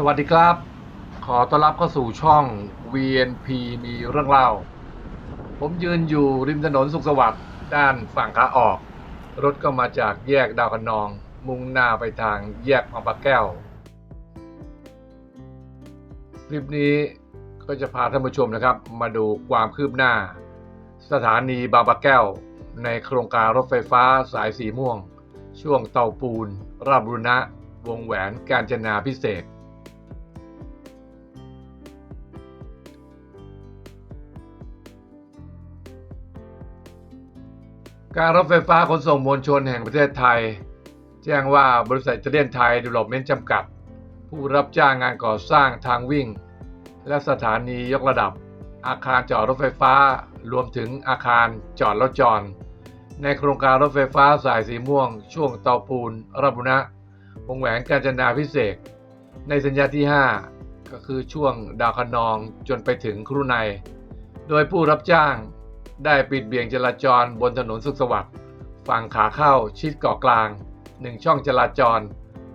สวัสดีครับ ขอต้อนรับเข้าสู่ช่อง VNP มีเรื่องเล่า ผมยืนอยู่ริมถนนสุขสวัสดิ์ด้านฝั่งขาออก รถก็มาจากแยกดาวคะนอง มุ่งหน้าไปทางแยกบางปะแก้ว คลิปนี้ก็จะพาท่านผู้ชมนะครับ มาดูความคืบหน้า สถานีบางปะแก้ว ในโครงการรถไฟฟ้าสายสีม่วง ช่วงเตาปูนราชบุณะ วงแหวนกาญจนาพิเศษ การรถไฟฟ้าขนส่งมวลชนแห่งประเทศไทย แจ้งว่าบริษัทอิตาเลียนไทยดีเวล็อปเมนต์จำกัด ผู้รับจ้างงานก่อสร้างทางวิ่ง และสถานียกระดับ อาคารจอดรถไฟฟ้า รวมถึงอาคารจอดรถจอดในโครงการรถไฟฟ้าสายสีม่วง ช่วงเตาปูนราชบุรณะวงแหวนกาญจนาพิเศษกในสัญญาที่ 5 ก็คือช่วงดาวคนองจนไปถึงครุในโดยผู้รับจ้าง ได้ปิดเบี่ยงจราจรบนถนนสุขสวัสดิ์ฝั่งขาเข้าชิดเกาะกลาง1ช่องจราจร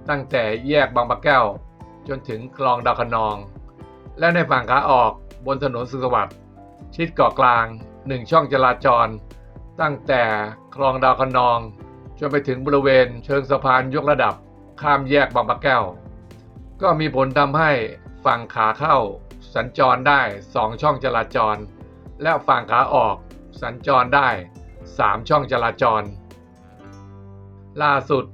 ตั้งแต่แยกบางปะแก้ว จนถึงคลองดาวคนอง และในฝั่งขาออกบนถนนสุขสวัสดิ์ชิดเกาะกลาง1ช่องจราจร ตั้งแต่คลองดาวคนอง จนไปถึงบริเวณเชิงสะพานยกระดับ ข้ามแยกบางปะแก้ว ก็มีผลทำให้ฝั่งขาเข้า สัญจรได้2ช่องจราจร และฝั่งขาออก สัญจรได้ 3 ช่องจราจร ล่าสุด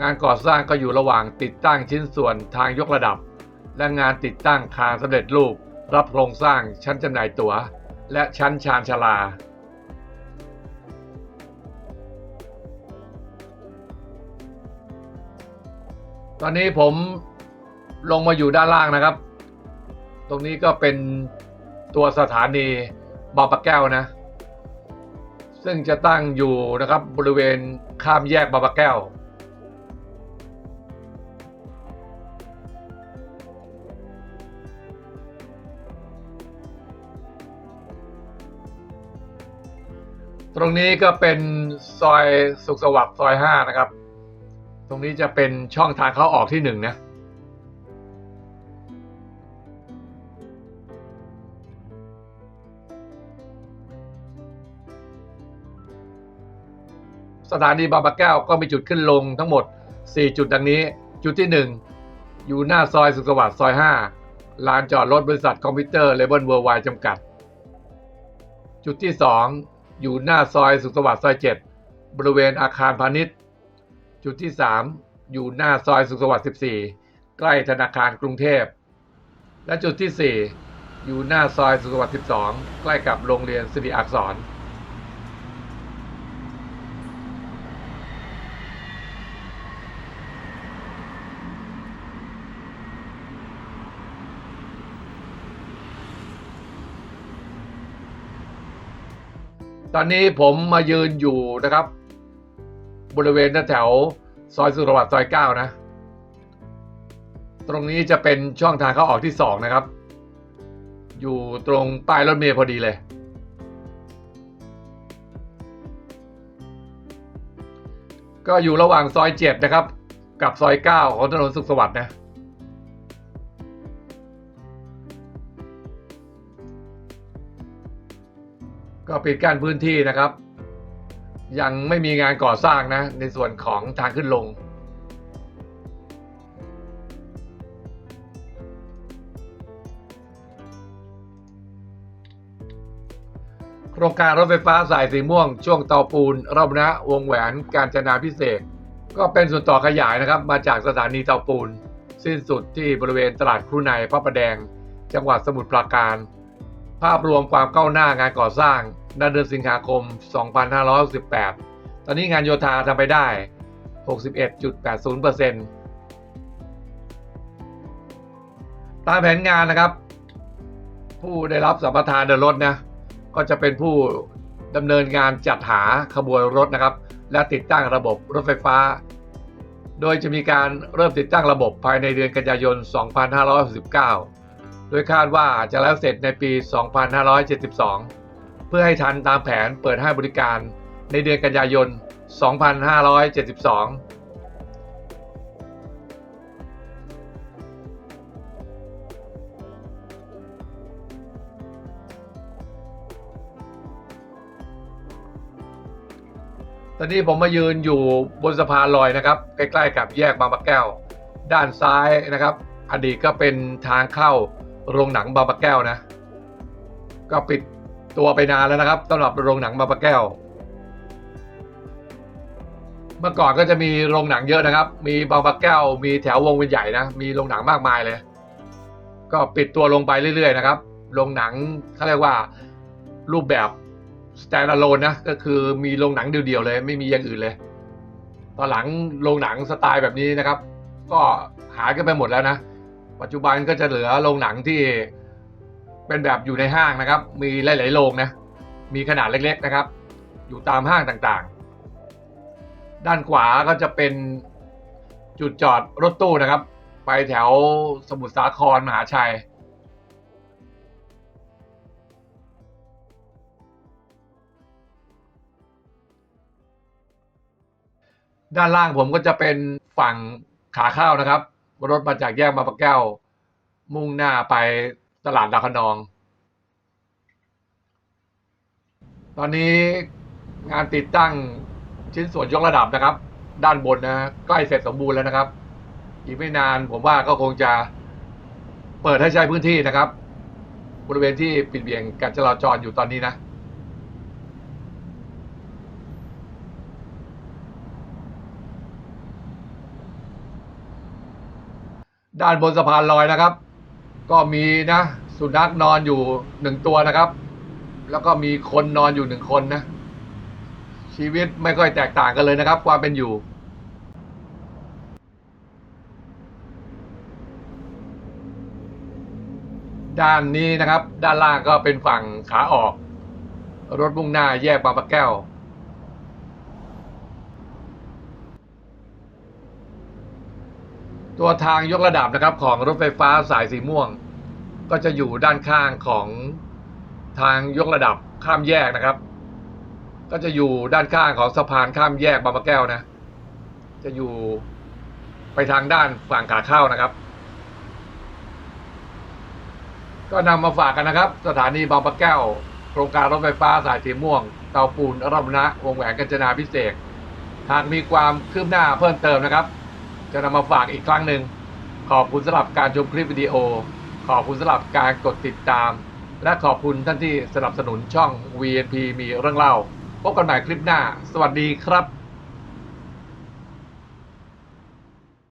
งานก่อสร้างก็อยู่ระหว่างติดตั้งชิ้นส่วนทางยกระดับ และงานติดตั้งคานสำเร็จรูป รับโครงสร้างชั้นจำหน่ายตั๋ว และชั้นชานชาลาตอนนี้ผมลงมาอยู่ด้านล่างนะครับ ตรงนี้ก็เป็นตัวสถานีบางปะแก้วนะ ซึ่งจะตั้งอยู่นะครับบริเวณข้ามแยกบางปะแก้ว ตรงนี้ก็เป็นซอยสุขสวัสดิ์ซอยห้านะครับ ตรงนี้จะเป็นช่องทางเข้าออกที่หนึ่งนะ สถานีบางปะแก้วก็มีจุดขึ้นลงทั้งหมด 4 จุดดังนี้ จุดที่ 1 อยู่หน้าซอยสุขสวัสดิ์ซอย 5 ลานจอดรถบริษัทคอมพิวเตอร์เลเบิลเวิร์ไวจำกัด จุดที่ 2 อยู่หน้าซอยสุขสวัสดิ์ซอย 7 บริเวณอาคารพาณิชย์ จุดที่ 3 อยู่หน้าซอยสุขสวัสดิ์14 ใกล้ธนาคารกรุงเทพ และจุดที่ 4 อยู่หน้าซอยสุขสวัสดิ์12 ใกล้กับโรงเรียนสิริอักษร ตอนนี้ผมมายืนอยู่นะครับ บริเวณแถวซอยสุรวัตรซอยเก้านะ ตรงนี้จะเป็นช่องทางเข้าออกที่สองนะครับ อยู่ตรงป้ายรถเมล์พอดีเลย ก็อยู่ระหว่างซอยเจ็ดนะครับ กับซอยเก้าของถนนสุขสวัสดิ์นะ ก็ปิดกั้นพื้นที่นะครับ ยังไม่มีงานก่อสร้างนะ ในส่วนของทางขึ้นลง โครงการรถไฟฟ้าสายสีม่วง ช่วงเตาปูนรอบนะวงแหวนการจนาพิเศษ ก็เป็นส่วนต่อขยายนะครับ มาจากสถานีเตาปูน สิ้นสุดที่บริเวณตลาดครูในพระประแดง จังหวัดสมุทรปราการ ภาพรวมความก้าวหน้างานก่อสร้างในเดือนสิงหาคม 2568 ตอนนี้งานโยธาทำไปได้ 61.80%ตามแผนงานนะครับ ผู้ได้รับสัมปทานเดินรถนะ ก็จะเป็นผู้ดำเนินงานจัดหาขบวนรถนะครับ และติดตั้งระบบรถไฟฟ้า โดยจะมีการเริ่มติดตั้งระบบภายในเดือนกันยายน 2569 โดยคาดว่าจะแล้วเสร็จในปี 2572 เพื่อให้ทันตามแผนเปิดให้บริการในเดือนกันยายน 2572อนนี้ผมมายืนอยู่บนสะพานลอยนะครับ ใกล้ ๆ กับแยกบางปะแก้ว ด้านซ้ายนะครับ อดีตก็เป็นทางเข้า โรงหนังบางปะแก้วนะ ก็ปิดตัวไปนานแล้วนะครับสำหรับโรงหนังบางปะแก้ว เมื่อก่อนก็จะมีโรงหนังเยอะนะครับ มีบางปะแก้ว มีแถววงเวียนใหญ่นะ มีโรงหนังมากมายเลย ก็ปิดตัวลงไปเรื่อยๆนะครับ โรงหนังเขาเรียกว่ารูปแบบ standalone นะ ก็คือมีโรงหนังเดียวๆเลย ไม่มีอย่างอื่นเลย ตอนหลังโรงหนังสไตล์แบบนี้นะครับ ก็หายกันไปหมดแล้วนะ ปัจจุบันก็จะเหลือโรงหนังที่เป็นแบบอยู่ในห้างนะครับ มีหลายๆโรงนะ มีขนาดเล็กๆนะครับ อยู่ตามห้างต่างๆ ด้านขวาก็จะเป็นจุดจอดรถตู้นะครับ ไปแถวสมุทรสาครมหาชัยด้านล่างผมก็จะเป็นฝั่งขาเข้านะครับ รถมาจากแยกบางปะแก้ว มุ่งหน้าไปตลาดดาวคนอง ตอนนี้งานติดตั้งชิ้นส่วนยกระดับนะครับ ด้านบนนะใกล้เสร็จสมบูรณ์แล้วนะครับ อีกไม่นานผมว่าก็คงจะเปิดให้ใช้พื้นที่นะครับ บริเวณที่ปิดเบี่ยงการจราจรอยู่ตอนนี้นะ ด้านบนสะพานลอยนะครับ ก็มีนะ สุนัขนอนอยู่หนึ่งตัวนะครับ แล้วก็มีคนนอนอยู่หนึ่งคนนะ ชีวิตไม่ค่อยแตกต่างกันเลยนะครับ ความเป็นอยู่ด้านนี้นะครับ ด้านล่างก็เป็นฝั่งขาออก รถมุ่งหน้าแยกบางปะแก้ว ตัวทางยกระดับนะครับของรถไฟฟ้าสายสีม่วง ก็จะอยู่ด้านข้างของทางยกระดับข้ามแยกนะครับ ก็จะอยู่ด้านข้างของสะพานข้ามแยกบางปะแก้วนะ จะอยู่ไปทางด้านฝั่งขาเข้านะครับ ก็นำมาฝากกันนะครับ สถานีบางปะแก้ว โครงการรถไฟฟ้าสายสีม่วง เตาปูนรัมนะวงแหวนกัญจนาพิเศษหากมีความคืบหน้าเพิ่มเติมนะครับ จะนำมาฝากอีกครั้งหนึ่ง ขอบคุณสำหรับการชมคลิปวิดีโอ ขอบคุณสำหรับการกดติดตาม และขอบคุณท่านที่สนับสนุนช่อง VNP มีเรื่องเล่า พบกันใหม่คลิปหน้า สวัสดีครับ